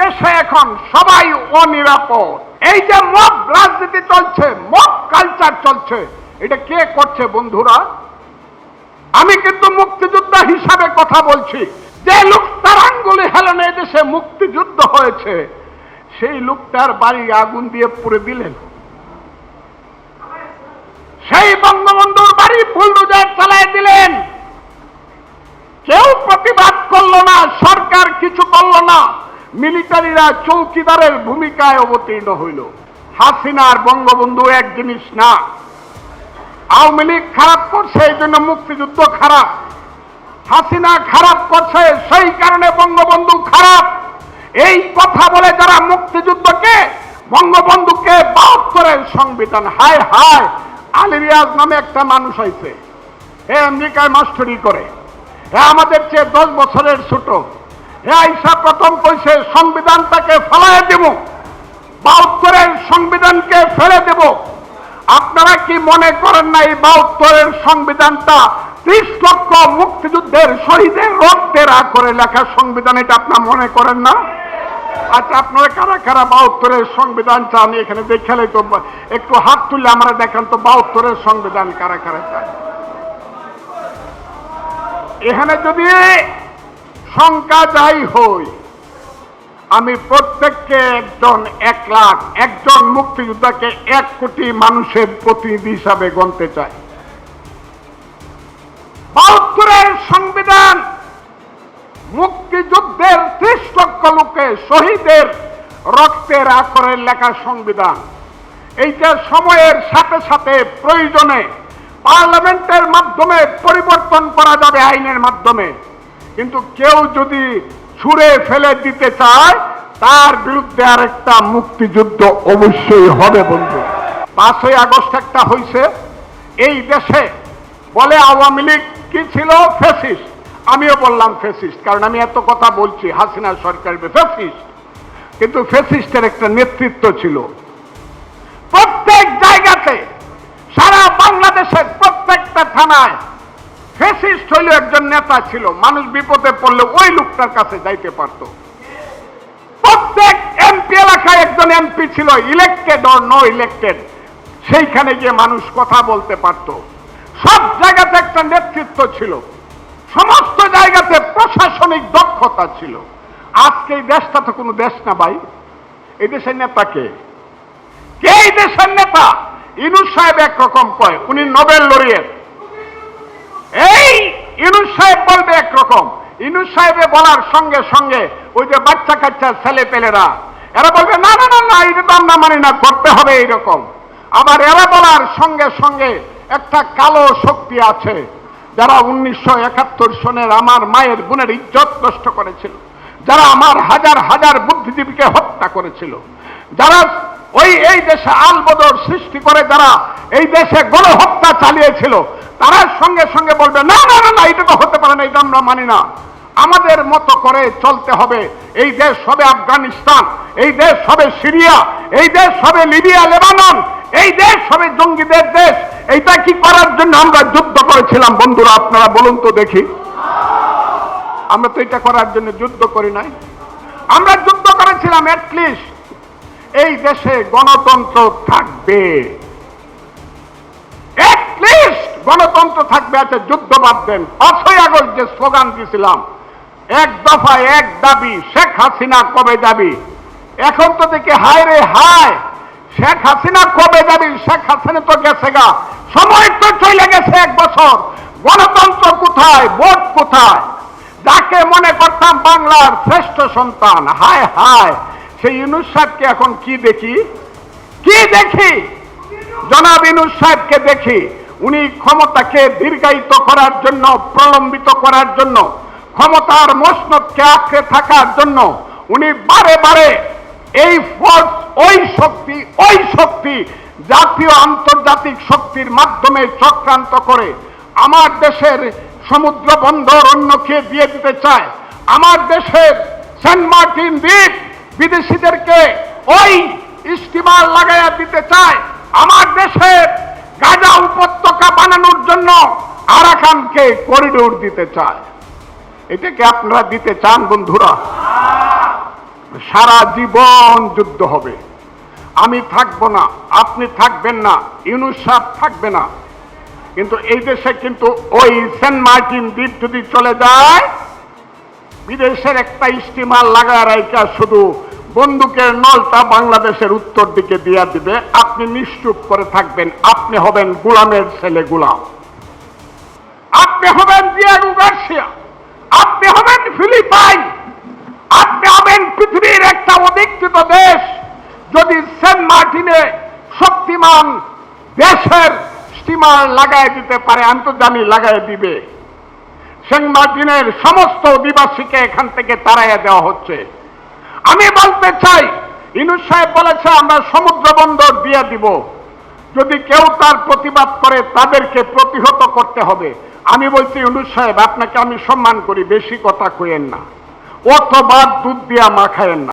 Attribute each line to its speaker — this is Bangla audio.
Speaker 1: দেশে এখন সবাই অনিরাপদ। এই যে মব রাজনীতি চলছে, মব কালচার চলছে, এটা কে করছে বন্ধুরা? আমি কিন্তু মুক্তিযোদ্ধা হিসাবে কথা বলছি। যে লোক তার আঙ্গুলি হেলনে দেশে মুক্তিযুদ্ধ হয়েছে, সেই লোকটার বাড়ি আগুন দিয়ে পুড়ে দিলেন। সেই বঙ্গবন্ধুর বাড়ি বুলডোজার চালায় দিলেন। কেউ প্রতিবাদ করল না, সরকার কিছু করল না। মিলিটারিরা চৌকিদারের ভূমিকায় অবতীর্ণ হইল। হাসিনার বঙ্গবন্ধু এক জিনিস না। আওয়ামী লীগ খারাপ করছে, এই জন্য মুক্তিযুদ্ধ খারাপ। হাসিনা খারাপ করছে, সেই কারণে বঙ্গবন্ধু খারাপ। এই কথা বলে যারা মুক্তিযুদ্ধকে, বঙ্গবন্ধুকে বাদ করে সংবিধান, হায় হায় আলিরিয়াজ নামে একটা মানুষ হয়েছে এ আমেরিকায় মাস্টারি করে। আমাদের চেয়ে দশ বছরের ছোট। আইসা প্রথম কইছে, সংবিধানটাকে ফেলায় দেব। বাহাত্তরের সংবিধানকে ফেলে দেব। আপনারা কি মনে করেন না এই বাহাত্তরের সংবিধানটা ত্রিশ লক্ষ মুক্তিযুদ্ধের শহীদের রক্তের করে লেখা সংবিধান, এটা আপনার মনে করেন না? আচ্ছা আপনারা কারা কারা বাহাত্তরের সংবিধান চান? এখানে দেখালে তো একটু হাত তুললে আমরা দেখান তো বাহাত্তরের সংবিধান কারা কারা চান এখানে যদি সংখ্যা যাই হই, আমি প্রত্যেককে একজন এক লাখ, একজন মুক্তিযোদ্ধাকে এক কোটি মানুষের প্রতিনিধি হিসাবে গণতে চাই। বাহাত্তরের সংবিধান মুক্তিযুদ্ধের ত্রিশ লক্ষ লোকে শহীদের রক্তের আকরের লেখা সংবিধান। এইটা সময়ের সাথে সাথে প্রয়োজনে পার্লামেন্টের মাধ্যমে পরিবর্তন করা যাবে আইনের মাধ্যমে। কিন্তু কেউ যদি ছুঁড়ে ফেলে দিতে চায়, তার বিরুদ্ধে আরেকটা মুক্তিযুদ্ধ অবশ্যই হবে, বন্ধু। পাঁচই আগস্ট একটা হয়েছে এই দেশে বলে আওয়ামী লীগ কি ছিল? ফেসিস্ট আমিও বললাম ফেসিস্ট কারণ আমি এত কথা বলছি, হাসিনা সরকার ফেসিস্ট কিন্তু ফেসিস্টের একটা নেতৃত্ব ছিল। প্রত্যেক জায়গাতে, সারা বাংলাদেশের প্রত্যেকটা থানায় ফেসিস্ট হইল একজন নেতা ছিল, মানুষ বিপদে পড়লে ওই লোকটার কাছে যাইতে পারত। প্রত্যেক এমপি এলাকায় একজন এমপি ছিল ইলেক্টেড অর নো ইলেক্টেড সেইখানে গিয়ে মানুষ কথা বলতে পারত। সব জায়গাতে একটা নেতৃত্ব ছিল। সমস্ত জায়গাতে প্রশাসনিক দক্ষতা ছিল। আজকে এই দেশটা তো কোনো দেশ না ভাই। এই দেশের নেতা কে? কে এই দেশের নেতা? ইনুস সাহেব একরকম কয়, উনি নোবেল লরিয়েট এই ইনুস সাহেব বলবে একরকম। ইনুস সাহেবে বলার সঙ্গে সঙ্গে ওই যে বাচ্চা কাচ্চা ছেলে পেলেরা, এরা বলবে, না না না না এটা তো আমরা মানি না, করতে হবে এইরকম। আবার এরা বলার সঙ্গে সঙ্গে একটা কালো শক্তি আছে, যারা উনিশশো একাত্তর সনের আমার মায়ের বোনের ইজ্জত নষ্ট করেছিল, যারা আমার হাজার হাজার বুদ্ধিজীবীকে হত্যা করেছিল, যারা ওই, এই দেশে আলবদর সৃষ্টি করে, যারা এই দেশে গণহত্যা চালিয়েছিল, তারা সঙ্গে সঙ্গে বলবে, না না না না, এটা তো হতে পারে না, এটা আমরা মানি না। আমাদের মতো করে চলতে হবে। এই দেশ হবে আফগানিস্তান, এই দেশ হবে সিরিয়া, এই দেশ হবে লিবিয়া, লেবানন, এই দেশ হবে জঙ্গিদের দেশ। এইটা কি করার জন্য আমরা যুদ্ধ করেছিলাম? বন্ধুরা, আপনারা বলুন তো দেখি। আমরা তো এটা করার জন্য যুদ্ধ করি নাই। আমরা যুদ্ধ করেছিলাম অ্যাটলিস্ট এই দেশে গণতন্ত্র থাকবে। গণতন্ত্র থাকবে আছে যুদ্ধ বাদ দেন। পাঁচই আগস্ট যে স্লোগান দিয়েছিলাম এক দফা এক দাবি, শেখ হাসিনা কবে যাবি? এখন তো দেখি হায় রে হায়, শেখ হাসিনা কবে যাবি? শেখ হাসিনা তো গেছে গা। সময় তো চলে গেছে এক বছর। গণতন্ত্র কোথায়? ভোট কোথায়? যাকে মনে করতাম বাংলার শ্রেষ্ঠ সন্তান, হায় হায়, সেই ইউনুস সাহেবকে এখন কি দেখি? কি দেখি? জনাব ইনুস সাহেবকে দেখি। উনি ক্ষমতাকে দীর্ঘায়িত করার জন্য, প্রলম্বিত করার জন্য, ক্ষমতার মসনদকে আঁকড়ে থাকার জন্য উনি বারে বারে এই ফোর্স ওই শক্তি ওই শক্তি, জাতীয় আন্তর্জাতিক শক্তির মাধ্যমে চক্রান্ত করে আমার দেশের সমুদ্র বন্দর অন্যকে দিয়ে দিতে চায়। আমার দেশের সেন্ট মার্টিন দ্বীপ বিদেশিদেরকে ওই স্টিমার লাগাইয়া দিতে চায়। আমার দেশের গাজা উপত্যকা বানানোর জন্য আরাকানকে করিডোর দিতে চায়। এটাকে আপনারা দিতে চান, বন্ধুরা? সারা জীবন যুদ্ধ হবে। আমি থাকব না, আপনি থাকবেন না, ইউনুস থাকবে না। কিন্তু এই দেশে কিন্তু ওই সেন্ট মার্টিন দ্বীপ যদি চলে যায়, বিদেশের একটা স্টিমার লাগায় রাইকা শুধু বন্দুকের নলটা বাংলাদেশের উত্তর দিকে দিয়া দিবে। আপনি নিশ্চুপ করে থাকবেন। আপনি হবেন গোলামের ছেলে গোলাম। আপনি হবেন আপনি হবেন ফিলিপাইন। আপনি হবেন পৃথিবীর একটা অধিকৃত দেশ। যদি সেন্ট মার্টিনে শক্তিমান দেশের স্টিমার লাগায় দিতে পারে তো জানি লাগায় দিবে। সেন্ট মার্টিনের সমস্ত অধিবাসীকে এখান থেকে তাড়াইয়া দেওয়া হচ্ছে। আমি বলতে চাই, ইনুস সাহেব বলেছে, আমরা সমুদ্র বন্দর দিয়ে দিব। যদি কেউ তার প্রতিবাদ করে, তাদেরকে প্রতিহত করতে হবে। আমি বলছি, ইনুস সাহেব, আপনাকে আমি সম্মান করি, বেশি কথা কইেন না। অথবা দুধ দিয়া মাখায়েন না।